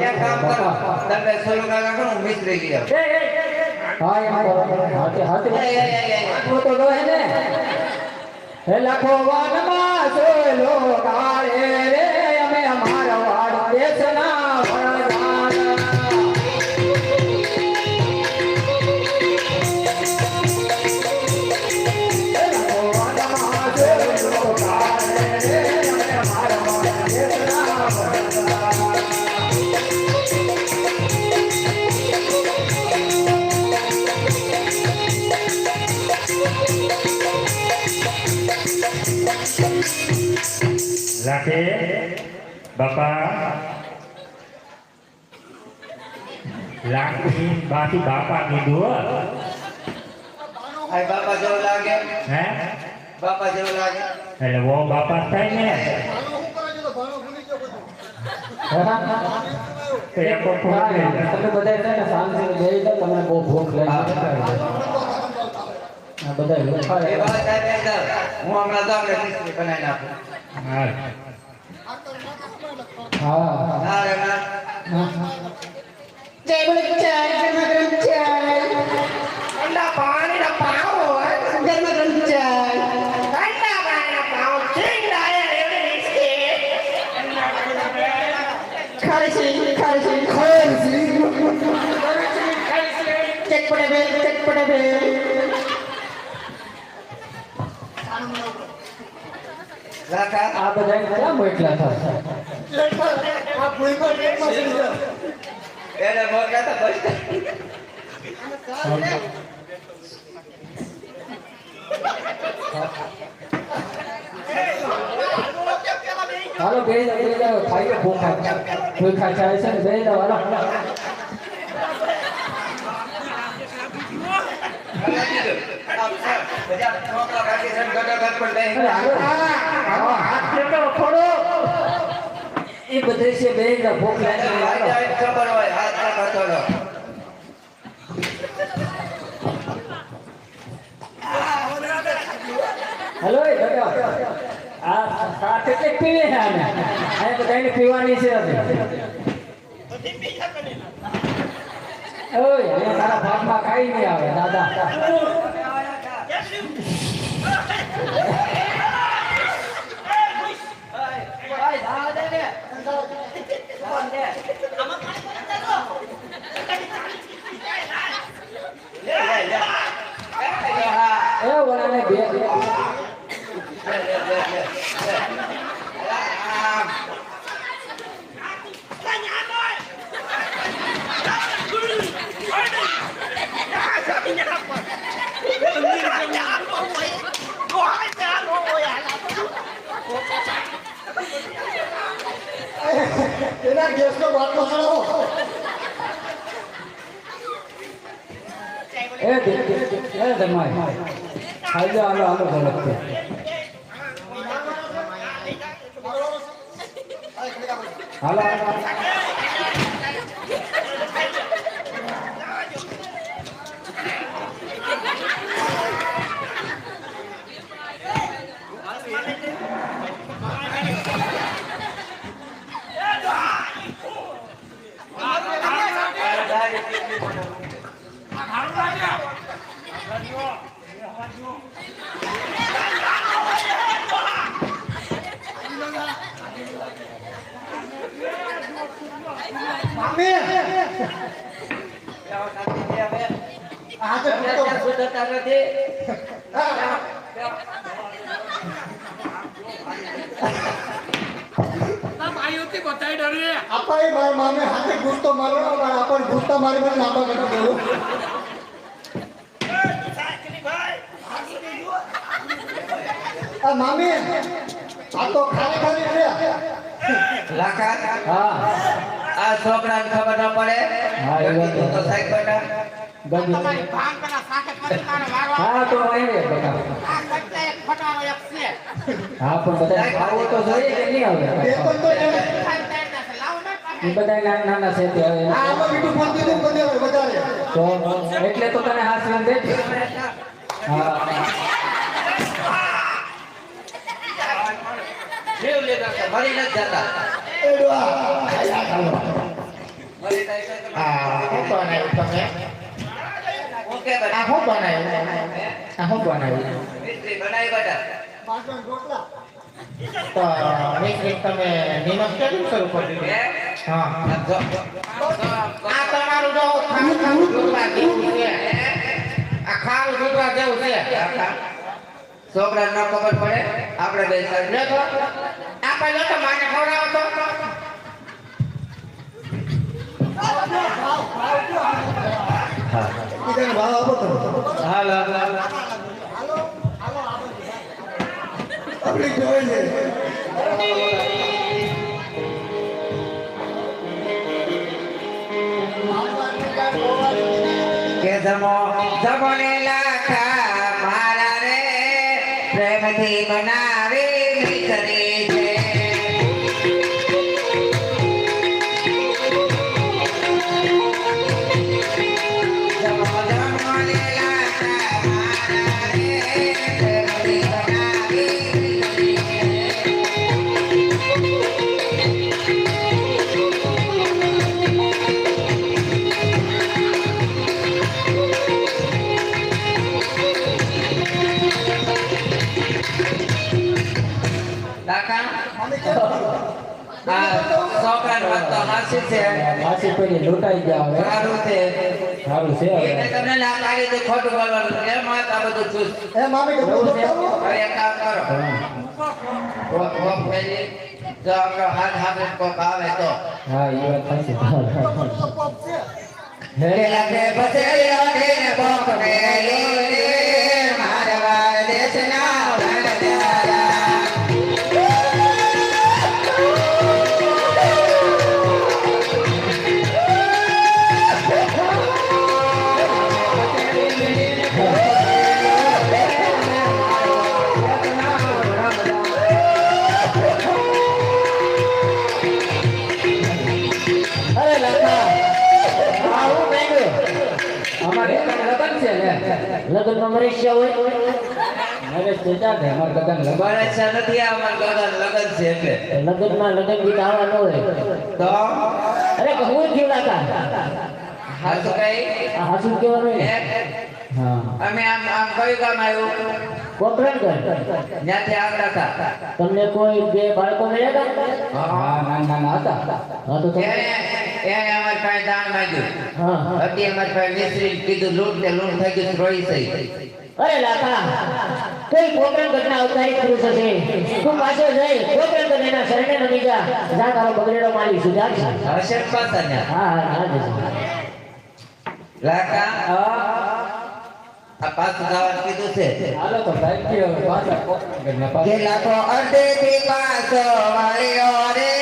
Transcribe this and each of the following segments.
એક કામ કરો. તમે સોલો કાકા કરો હું મિસ્ત્રી ગયો હા એમ કરો. હાથે હાથે. એ, એ, એ, એ. આટલું તો ને હે લાખો વાનમાં સોયલો કાળે રે અમે અમારા વાડ દેશના લાખે બાપા લાખની બાથી બાપા કીધું હો. આ બાપા જેવું લાગે હે બાપા જેવો લાગે એટલે વો બાપા થાય ને તો એક વખત લઈ લે. તમે બધા તમને બહુ ભૂખ લાગી બધા એ. બાબા સાહેબ એમ કહે, હું હમણાં જાઉં ને મિસ્ત્રી બનાવી નાખું. હાલ. હા. ના રે ના. ઠંડા પાણીના પાવ હોય ગરમા ગરમ ચાય ઠંડા પાણીના પાવ છીંડાયા એવડી બિસ્કિટ ખરસી ખરસી ખરસી ચટપટે બે ચટપટે બે લાખા આ બધા ક્યાં મોકલા થશે એને મોકલા તો બસ હાલો બે બે જાઓ ખાઈએ ભૂખા. ભૂખા ચાય છે બે જાઓ હાલો. બધા છોકરા કાઢી છે ગડા ગડ પર બેસી અરે હાલો હાથ ફેંકો ખોડો એ બધે છે બે ભૂખ લાગી. ખબર હોય હાથ ના કરતો રહો. એ બેટા. આ સાત એટલે પીવે છે આને? આ બધાને પીવાની છે હવે. ઓય હવે તારા ભાગમાં કાંઈ નહીં આવે દાદા. 老板这 એના ગેસનો બાટલો ચડાવો એ દે એ ધમાય હાલો હાલો હાલો બોલો. હાલો હાલો. આ તો સુધરતા નથી. આપા એ મારા મામે હાથે ગુસ્તો મારો પણ આપણ ગુસ્તો મારી મને લાંબા કરતા બોલું. આ મામી આ તો ખાલી ખાલી છે. લાખા હા. આ છોકરાને ખબર ન પડે? હા, એ તું સાહેબ બેટા તમારી ભાંગ પેલા હા તો આવે બેટા આ કટલે એક ફટારો એક છે. હા પણ બધા ખાવું તો જોઈએ કે નહીં એ પણ તો એને ને એ બધા નાના નાના છે તે હવે. આ આમાં મીઠું ફોન દીધું બધે વધારે. તો એટલે તો તને હાથ લઈને દે હા. જીવ મરી નથી જતા. જાય તો તમે- હું કે આ શું બનાવ્યું? આ શું બનાવ્યું? મિસ્ત્રી બનાવી બેટા પાટણ રોટલા તો મિસ્ત્રી તમે નિમક કેમ શરૂ કરી હા. આ જો- જો- આ તમારું જો ખાવું ખાવું દૂધવા જેવું છે. આ ખાવું દૂધવા જેવું છે. છોકરાને ન ખબર પડે આપણે બે સાઈડ લે તો. આ તો માને ખવડાવો તો. બીજાને ભાવ આપો તમે હાલ હાલ હાલ. આપણે જોઈ છે કે જમો જમોને લાખા મારા રે પ્રેમથી બનાવે મિત્રી છે વાત છે. પાછી પેલી લૂંટાઈ ગયા હવે. સારું છે. સારું છે એને હવે તમને લાગ લાગે તો ખોટું બોલવાનું. એ માં આ બધું ચૂસ? એ મામી કે બોલો. અરે એક કામ કરો. ઓ ઓ પેલી જો આપણો હાથ હાથે કોક આવે તો. હા એ વાત સાચી. હે લાગે કે બસેલો લગનમાં મરેશિયા હોય. નરેશ તો જાતે અમાર લગન લગન નથી આ અમાર ગગન લગન છે એટલે. લગનમાં લગન ગીત આવા ન હોય. તો? અરે કહું થયું હા તો કઈ? આ હાસુ કેવાનું ને હે? હા. અમે આમ આમ કયું ગામ આવ્યું? કોપરેટ કર ત્યાંથી આવતા હતા. તમને કોઈ બે બાળકો મળ્યા હતા હા. ના ના ના હતા. હા તો તમે એને અમારી પાસે દાન માંગ્યું. હા. હતી અમારી પાસે મિસ્ત્રી કીધું લૂંટ ને લૂંટ થઈ ગયું રોઈ થઈ. અરે લાખા કોઈ કોકરણ ઘટના અવતારી પુરુષ હશે તું પાછો જઈ કોપરેટ ઘટના શરણે નમી જા જા તારો બગડેલો માલી સુધાર છે હશે પાછા હા હા હા લાકા આ પાછું જવાનું કીધું છે. હાલો તો ભાઈ કે પાછા કોકરણ ઘટના પાછા. કે લાખો અડધેથી પાછો વાળ્યો રે.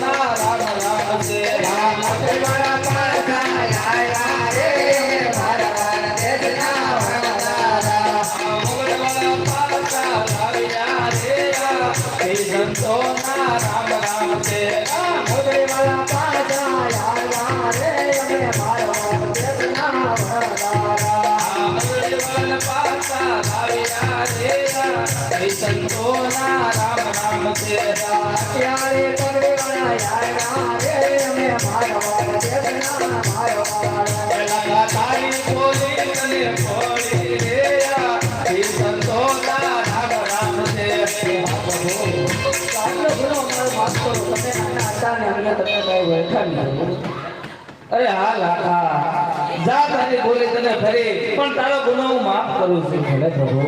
મારા પાછા આયા રે મારવાડ અરે હા. જા તારી બોલી તને ફરી. પણ તારો ગુનો હું માફ કરું છું. ભલે પ્રભુ.